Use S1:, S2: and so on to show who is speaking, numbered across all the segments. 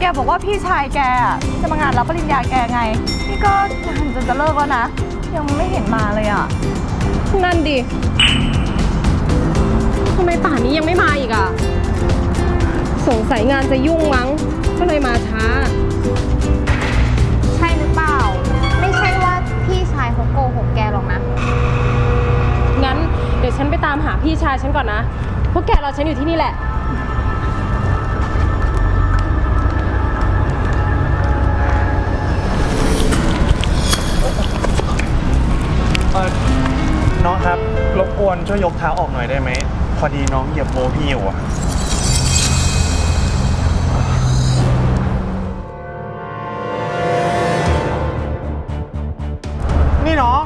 S1: แกบอกว่าพี่ชายแกอะจะมางานรับปริญญาแกไง นี่ก็งานจนจะเลิกแล้วนะ ยังไม่เห็นมาเลยอะ
S2: นั่นดิทำไมป่านนี้ยังไม่มาอีกอะสงสัยงานจะยุ่งมั้ง ก็เลยมาช้า
S3: ใช่หรือเปล่า ไม่ใช่ว่าพี่ชายเขาโกหกแกหรอกนะ
S2: งั้นเดี๋ยวฉันไปตามหาพี่ชายฉันก่อนนะ พวกแกรอฉันอยู่ที่นี่แหละ
S4: ครับ รบกวนช่วยยกเท้าออกหน่อยได้ไหม พอดีน้องเหยียบโบพี่อยู่อะนี่น้อง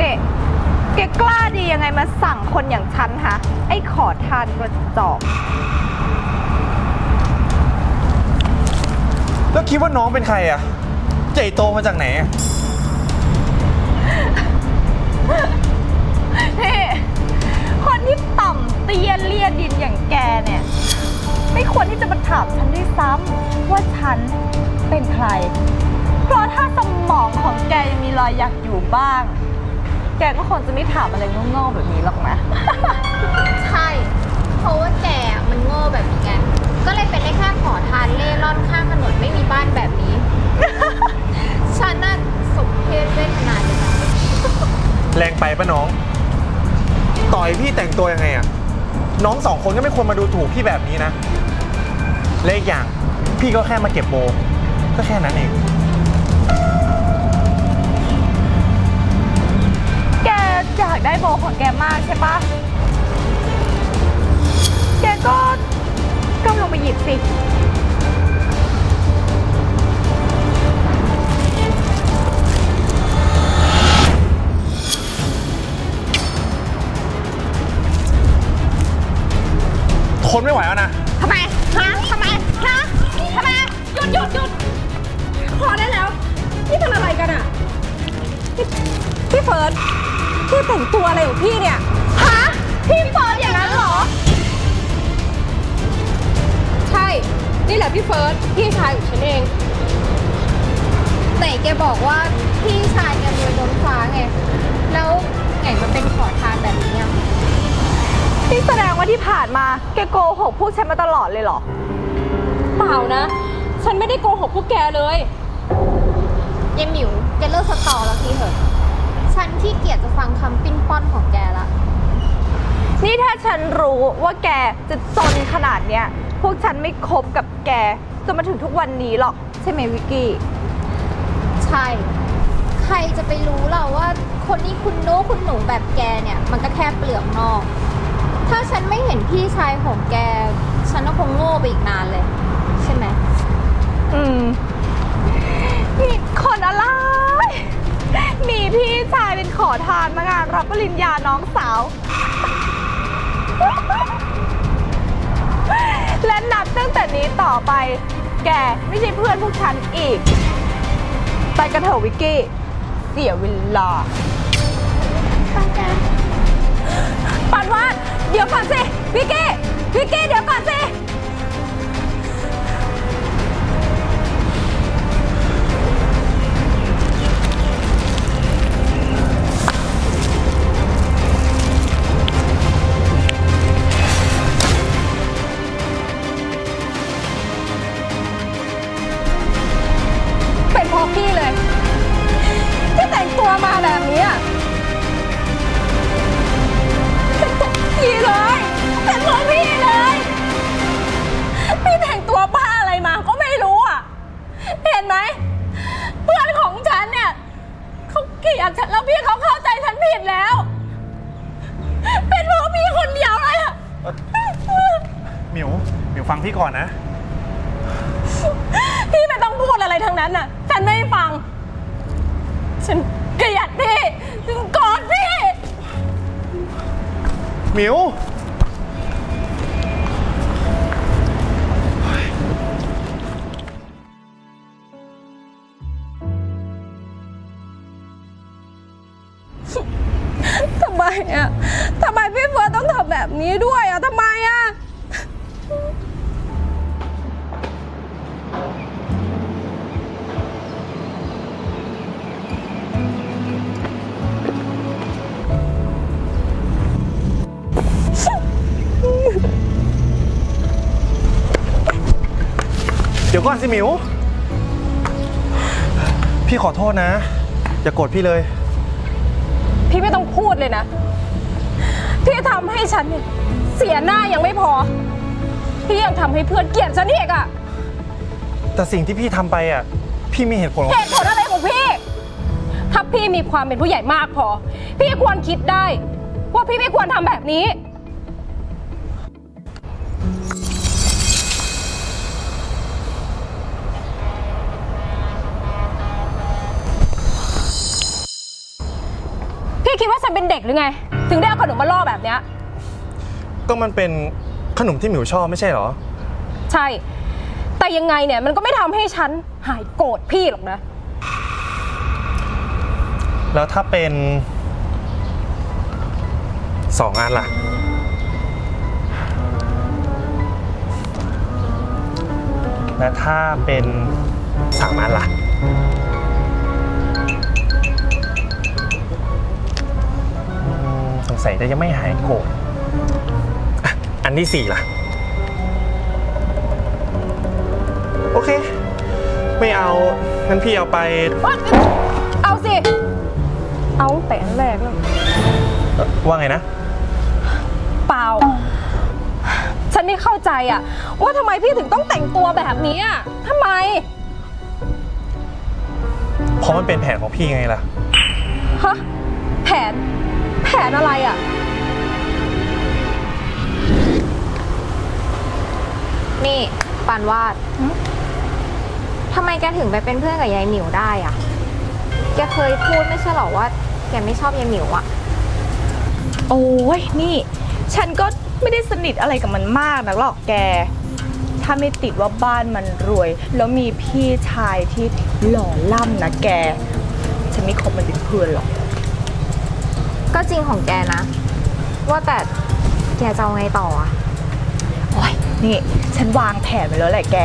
S1: นี่แกกล้าดียังไงมาสั่งคนอย่างฉันฮะ ไอ้ขอทานกระจอก
S4: แล้วคิดว่าน้องเป็นใครอะใหญ่โตมาจากไหนอะ
S1: เตี้ยเลียดินอย่างแกเนี่ย ไม่ควรที่จะมาถามฉันด้วยซ้ำว่าฉันเป็นใคร เพราะถ้าสมองของแกยังมีรอยหยักอยู่บ้าง แกก็คงจะไม่ถามอะไรโง่ๆแบบนี้หรอกนะ
S3: ใช่ เพราะว่าแกอะมันโง่แบบนี้ไงก็เลยเป็นได้แค่ขอทานเล่ร่อนข้างถนนไม่มีบ้านแบบนี้ ฉันน่ะสมเพศเวทนาเลยนะ
S4: แรงไปปะน้อง ต่อยพี่แต่งตัวยังไงอะ น้องสองคนก็ไม่ควรมาดูถูกพี่แบบนี้นะและอีกอย่างพี่ก็แค่มาเก็บโบ ก็แค่นั้นเอง
S1: แกอยากได้โบของแกมากใช่ปะแกก็ก้มลงไปหยิบสิ
S2: ฟิร์สพี่ชายของฉันเอง
S3: ไหนแกบอกว่าพี่ชายแกรวยล้นฟ้าไง แล้วไงมาเป็นขอทานแบบนี้อะ
S1: นี่แสดงว่าที่ผ่านมาแกโกหกพวกฉันมาตลอดเลยเหรอ
S2: เปล่านะ ฉันไม่ได้โกหกพวกแกเลย
S3: ยายหมิวแกเลิกสตอแล้วทีเถอะ ฉันขี้เกียจจะฟังคำปิ้นป้อนของแกละ
S1: นี่ถ้าฉันรู้ว่าแกจะจนขนาดเนี้ย พวกฉันไม่คบกับแกจนมาถึงทุกวันนี้หรอก ใช่ไหมวิกกี้
S3: ใช่ ใครจะไปรู้เราว่าคนนี้คุณโน้คุณหนูแบบแกเนี่ย มันก็แค่เปลือกนอก ถ้าฉันไม่เห็นพี่ชายของแก ฉันก็คงโง่ไปอีกนานเลย ใช่ไหม
S1: อืม นี่คนอะไร มีพี่ชายเป็นขอทานมางานรับปริญญาน้องสาว และนับตั้งแต่นี้ต่อไป แกไม่ใช่เพื่อนพวกฉันอีก ไปกันเถอะวิกกี้ เสียเวลา ปันวาดเดี๋ยวก่อนสิ วิกกี้ วิกกี้ เดี๋ยวก่อนสิ ไหมเพื่อนของฉันเนี่ยเขาเกลียดฉันแล้วพี่เขาเข้าใจฉันผิดแล้ว เป็นเพราะพี่คนเดียวเลยอะ
S4: หมิวหมิวฟังพี่ก่อนนะ
S2: พี่ไม่ต้องพูดอะไรทั้งนั้นน่ะ ฉันไม่ฟัง ฉันเกลียดพี่ฉันโกอดพี่
S4: หมิว
S2: ย
S4: วก่อนสิหมิว พี่ขอโทษนะ อย่าโกรธพี่เลย
S2: พี่ไม่ต้องพูดเลยนะ พี่ทำให้ฉันเนี่ยเสียหน้ายังไม่พอ พี่ยังทำให้เพื่อนเกลียดฉันอีกอะ
S4: แต่สิ่งที่พี่ทำไปอะ พี่มีเหตุผลของ
S2: เหตุผลอะไรของพี่ ถ้าพี่มีความเป็นผู้ใหญ่มากพอ พี่ควรคิดได้ ว่าพี่ไม่ควรทำแบบนี้ ฉันเป็นเด็กหรือไง ถึงได้เอาขนมมาล่อแบบเนี้ย
S4: ก็มันเป็นขนมที่หมิวชอบไม่ใช่เหรอ
S2: ใช่ แต่ยังไงเนี่ยมันก็ไม่ทำให้ฉันหายโกรธพี่หรอกนะ
S4: แล้วถ้าเป็นสองอันล่ะ และถ้าเป็นสามอันล่ะ งสัยจะยังไม่หายโกรธอะอันที่สี่ล่ะ โอเค ไม่เอางั้นพี่เอาไป
S2: เอาสิ เอาแต่อันแรกเลย
S4: เอ่อว่าไงนะ
S2: เปล่า ฉันไม่เข้าใจอะว่าทำไมพี่ถึงต้องแต่งตัวแบบนี้อะทำไม
S4: เพราะมันเป็นแผนของพี่ไงล่ะ
S2: ฮะ แผนแผ นอะไรอะ
S3: นี่ปานวาดทำไมแกถึงไปเป็นเพื่อนกับยายหมิวได้อะแกเคยพูดไม่ใช่เหรอว่า แกไม่ชอบยายหมิวอะ
S1: โอ้ยนี่ ฉันก็ไม่ได้สนิทอะไรกับมันมากนักหรอกแก ถ้าไม่ติดว่าบ้านมันรวย แล้วมีพี่ชายที่หล่อล่ำนะแก ฉันไม่คบมันเป็นเพื่อนหรอก
S3: ก็จริงของแกนะ ว่าแต่แกจะเอาไงต่ออะ
S1: โอ้ยนี่ฉันวางแผนไว้แล้วแหละแก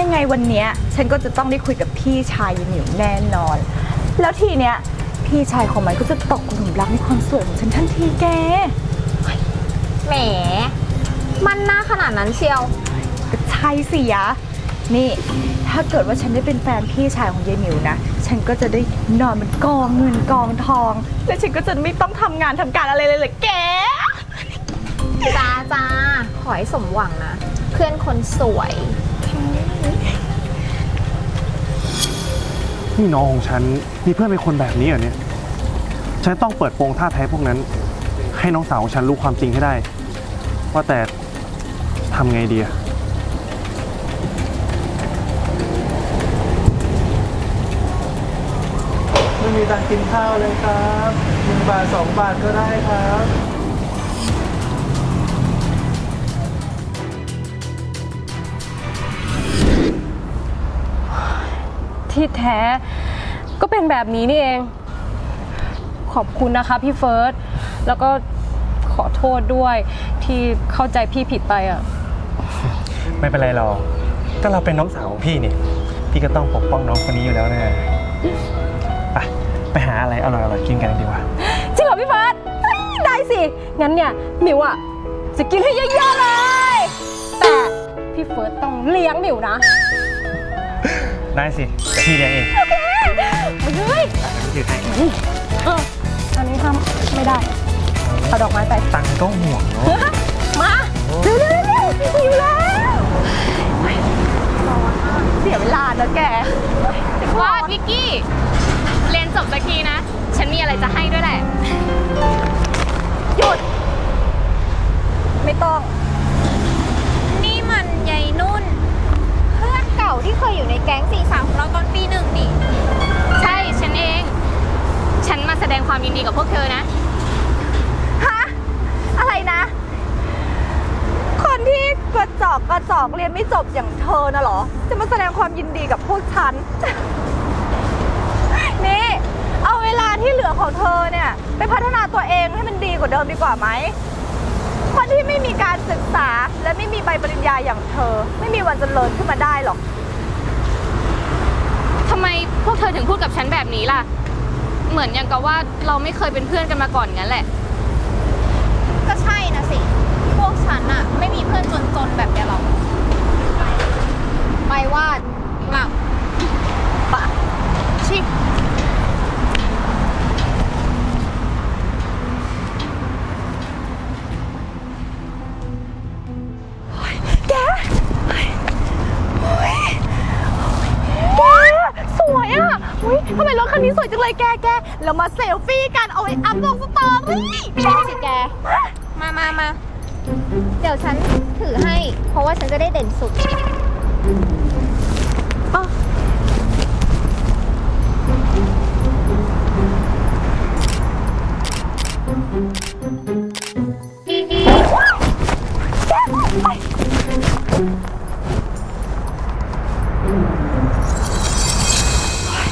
S1: ยังไงวันเนี้ยฉันก็จะต้องได้คุยกับพี่ชายยันหมิวแน่นอน แล้วทีเนี้ยพี่ชายของมันก็จะตกหลุมรักในความสวยของฉันทันทีแก
S3: แหม มันหน้าขนาดนั้นเชียว
S1: ก็ใช่สิยะ นี่ ถ้าเกิดว่าฉันได้เป็นแฟนพี่ชายของยายหมิวนะ ฉันก็จะได้นอนบนกองเงินกองทอง และฉันก็จะไม่ต้องทำงานทำการอะไรเลยเหรอแก
S3: จ้าจ้าขอให้สมหวังนะ เพื่อนคนสวย
S5: นี่น้องของฉันมีเพื่อนเป็นคนแบบนี้เหรอเนี่ย ฉันต้องเปิดโปงท่าแท้พวกนั้น ให้น้องสาวของฉันรู้ความจริงให้ได้ ว่าแต่ทำไงดีอะ
S4: ตังกินข้าวเลยครับหนึ่งบาทสองบาทก็ได้ครับ
S2: ที่แท้ก็เป็นแบบนี้นี่เอง ขอบคุณนะคะพี่เฟิร์ส แล้วก็ขอโทษด้วยที่เข้าใจพี่ผิดไปอะ
S4: ไม่เป็นไรหรอกก็เราเป็นน้องสาวของพี่นี่ พี่ก็ต้องปกป้องน้องคนนี้อยู่แล้วนะไป ไปหาอะไรอร่อยๆกินกันดีกว่า
S2: จริงเหรอพี่เฟิร์สเฮ้ยได้สิ งั้นเนี่ยหมิวอะจะกินให้เยอะๆเลย แต่พี่เฟิร์สต้องเลี้ยงหมิวนะ
S4: ได้สิเดี๋ยวพี่เลี้ยงเอง
S2: โอเคไปเลย
S4: ถือให้
S2: เอออันนี้ทำไม่ได้ เอาดอกไม้ไป
S4: ตังค์ก็ห่วงเนาะ
S2: มาเร็วๆเร็วๆหิวแล้ว
S1: เสียเวลาเนอะแก
S6: ว่าวิกกี้เรียน จบสักทีนะ ฉันมีอะไรจะให้ด้วยแหละ
S1: หยุด ไม่ต้อง
S3: นี่มันยายนุ่น เพื่อนเก่าที่เคยอยู่ในแก๊งสี่สามของเราตอนปีหนึ่งนี่
S6: ใช่ ฉันเอง ฉันมาแสดงความยินดีกับพวกเธอนะ
S1: ฮะ อะไรนะ คนที่กระจอกกระจอกเรียนไม่จบอย่างเธอน่ะเหรอ จะมาแสดงความยินดีกับพวกฉันนี่เอาเวลา ที่เหลือของเธอเนี่ยไปพัฒนาตัวเองให้มันดีกว่าเดิมดีกว่าไหมคนที่ไม่มีการศึกษาและไม่มีใบปริญญาอย่างเธอ ไม่มีวันเจริญขึ้นมาได้หรอก
S6: ทำไมพวกเธอถึงพูดกับฉันแบบนี้ล่ะ เหมือนอย่างกับว่าเราไม่เคยเป็นเพื่อนกันมาก่อนงั้นแหละ
S3: ก็ใช่นะสิ พวกฉันอะไม่มีเพื่อนจนๆแบบแกหรอกใบวาดหลับปะชิ
S1: แคันนี้สวยจังเลยแกแกเรามาเซลฟี่กันเอาไว้อัพลงสตอรี่
S3: ไม่ได้สิแก มามามาเดี๋ยวฉันถือให้ เพราะว่าฉันจะได้เด่นสุด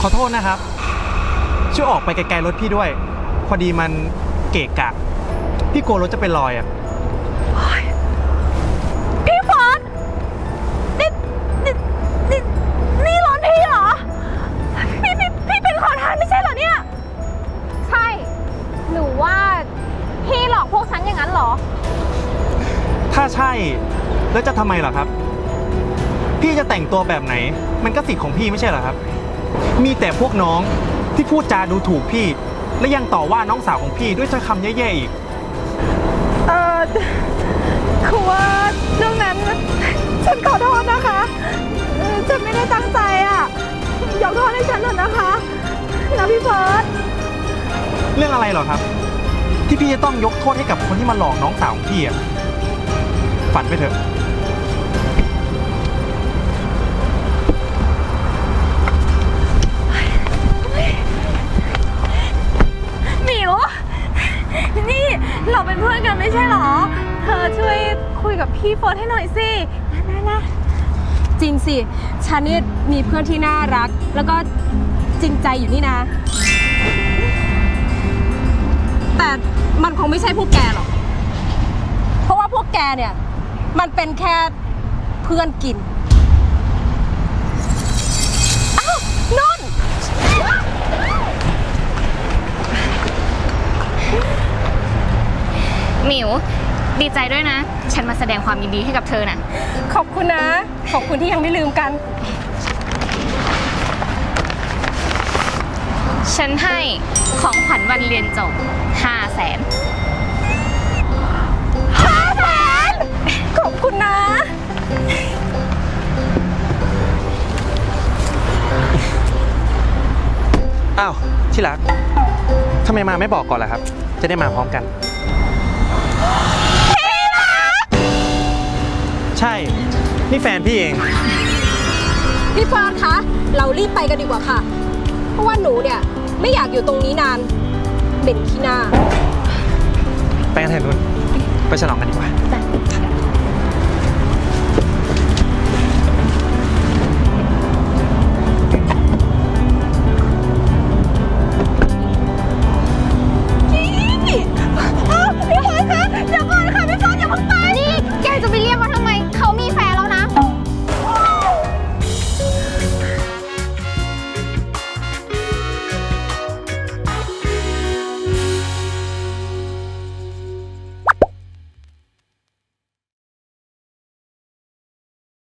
S4: ขอโทษนะครับ ช่วยออกไปไกลๆรถพี่ด้วย พอดีมันเกะกะ พี่กลัวรถจะเป็นรอยอะ
S1: พี่ฟอนนี่นี่นี่นี่รถพี่เหรอ พี่พี่พี่เป็นขอทานไม่ใช่เหรอเนี่ย
S3: ใช่ หรือว่าพี่หลอกพวกฉันอย่างนั้นเหรอ
S4: ถ้าใช่แล้วจะทำไมล่ะครับ พี่จะแต่งตัวแบบไหน มันก็สิทธิ์ของพี่ไม่ใช่เหรอครับ มีแต่พวกน้อง ที่พูดจาดูถูกพี่ และยังต่อว่าน้องสาวของพี่ด้วยถ้อยคำแย่ๆอีก
S1: เออคือว่าเรื่องนั้น ฉันขอโทษนะคะเออฉันไม่ได้ตั้งใจอะยกโทษให้ฉันเถอะนะคะนะพี่เฟิร์ส
S4: เรื่องอะไรเหรอครับ ที่พี่จะต้องยกโทษให้กับคนที่มาหลอกน้องสาวของพี่อะฝันไปเถอะ
S1: เราเป็นเพื่อนกันไม่ใช่เหรอ เธอช่วยคุยกับพี่เฟิร์สให้หน่อยสินะนะ
S2: จริงสิ ฉันนี่มีเพื่อนที่น่ารัก แล้วก็จริงใจอยู่นี่นะ แต่มันคงไม่ใช่พวกแกหรอก เพราะว่าพวกแกเนี่ย มันเป็นแค่เพื่อนกิน
S6: หมิว ดีใจด้วยนะ ฉันมาแสดงความยินดีให้กับเธอน่ะ
S2: ขอบคุณนะ ขอบคุณที่ยังไม่ลืมกัน
S6: ฉันให้ของขวัญวันเรียนจบ5แสน
S2: ขอบคุณนะ
S4: อ้าวที่รักทำไมมาไม่บอกก่อนล่ะครับ จะได้มาพร้อมกัน ใช่ นี่แฟนพี่เอง
S2: พี่เฟิร์นคะ เรารีบไปกันดีกว่าค่ะ เพราะว่าหนูเนี่ยไม่อยากอยู่ตรงนี้นานเหม็นขี้หน้า
S4: ไปกันเถอะนุ่น ไปฉลองกันดีกว่า